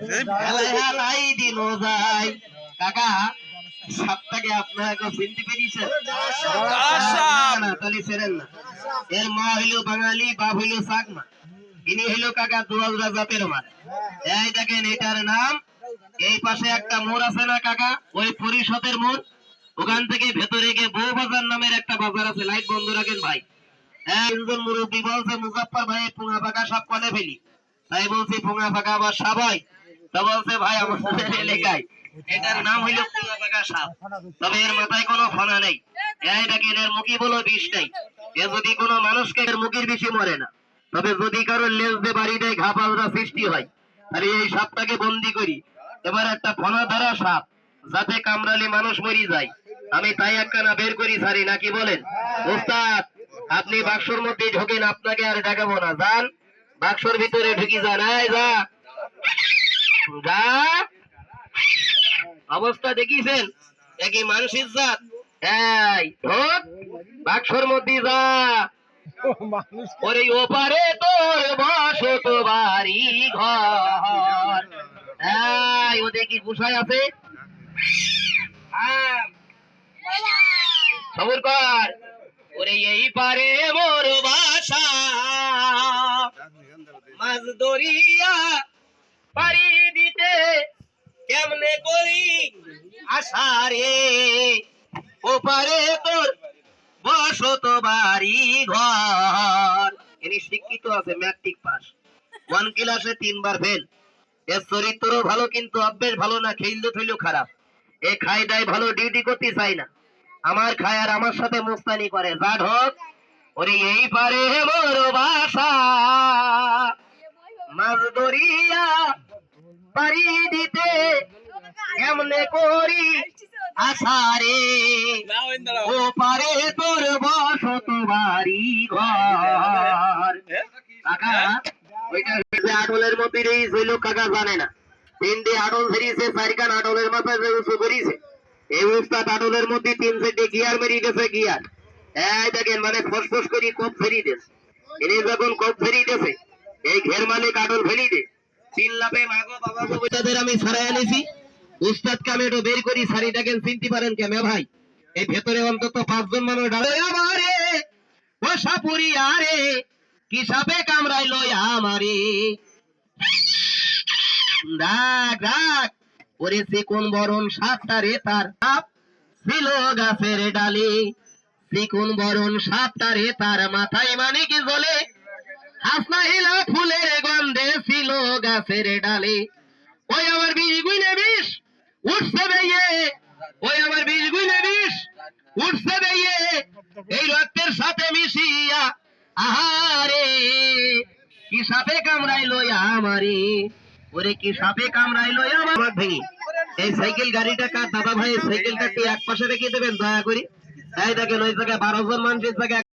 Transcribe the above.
হেলাই হেলাই দিন যায়। কাকা সাপটাকে আপনারা কেউ চিনতে পেরেছেন? না, না, তাহলে ছেড়েন না। এর মা হইল বাঙালি বাপ হইল চাকমা। ইনি হইল কাকা দুয়াজরা জাতের মা। এই দেখেন এটার নাম এই পাশে একটা মোড় আছে না কাকা? ওই পরিষদের মোড়। ওখান থেকে ভেতরে গিয়ে বউ বাজার নামের একটা বাজার আছে। লাইট বন্ধ রাখেন ভাই। হ্যাঁ একজন মুরব্বী বলছে মুজাফর ভাই পুঙা ফাঁকা সব কলে ফেলি। তাই বলছি পুঙা ফাঁকা আবার সাবাই তবে যদি কারোর লেজ বাড়ি দেয় ঘা সৃষ্টি হয়, তাহলে এই সাপটাকে বন্দি করি। এবার একটা ফনা সাপ, যাতে কামড়ালে মানুষ মরি যায়। আমি তাই একখানা বের করি সারি নাকি বলেন? আপনি বাক্সর মধ্যে ঢোকেন, আপনাকে আর ডাকাবো না। যান, বাক্সর ভিতরে ঢুকি যান। যা যা অবস্থা দেখিছেন? একই মানুষের জাত এই ঢোক বাক্সর মধ্যে যা। ওরে ওপারে তোর বসত বাড়ি ঘর। এই ও দেখি গুছায় আছে। সবুর কর। ওরে এই পারে মোর বাসা। মাছ দরিয়া পারি দিতে কেমনে করি আশা রে ও পারে তোর বসত বাড়ি ঘর। ইনি শিক্ষিত আছে, ম্যাট্রিক পাস। ওয়ান ক্লাসে তিনবার ফেল এর চরিত্র ভালো, কিন্তু অভ্যেস ভালো না খেলতে থইল খারাপ। এ খাই দায় ভালো, ডিউটি করতে চাই না। আমার খায় আর আমার সাথে মুস্তানি করে। যা ঢোক ওরে এই পারে মোর বাসা। মাছ দরিয়া পারি দিতে কেমনে করি আসারে ও পারে তোর বসত বাড়ি ঘর। কাকা ওইটা আটলের মধ্যে এই ছিল কাকা জানে না। তিনটে আটল ধরিয়েছে চারিখান আটলের মাথায় উঁচু করিয়েছে এই উস্তাদ আটলের মধ্যে তিন চারটে গিয়ার মেরিয়ে গেছে গিয়ার। এই দেখেন মানে ফসফস করি কপ দেশ। ইনি যখন কপ ফেরিয়ে দেছে এই ঘের মালিক আটল ফেরিয়ে দে। তিন লাভে মাগো বাবা গো বেটাদের আমি ছাড়াই আনিছি উস্তাদকে আমি একটু বের করি সারি দেখেন, চিনতে পারেন কেমন ভাই? এই ভেতরে অন্তত পাঁচজন মানুষ আমারে, ও সাপুরি আরে কি সাপে কামড়াইলো আমারে? ডাক ডাক সে কোন বরণ সাপটা রে তার সাপ ছিল গাছের ডালে। চিকুন বরণ সাপটা রে তার মাথায় মানে কি জ্বলে হাসনা হিলা ফুলের গন্ধে ছিল গাছের ডালে। ওই আমার বিষ গুইনে বিষ উঠছে বেয়ে ওই আমার বিষ গুইনে বিষ উঠছে বেয়ে এই রক্তের সাথে মিশিয়া, আহারে, কি সাপে কামড়াইলো আমারে? ওরে কি সাপে কামড়াইলো আমার ভেঙে। এই সাইকেল গাড়িটা কার? দাদা ভাই সাইকেলটা একটু এক পাশে রেখে দেবেন, দয়া করে। এই দেখেন, ওই জায়গায় বারো জন মানুষের জায়গায়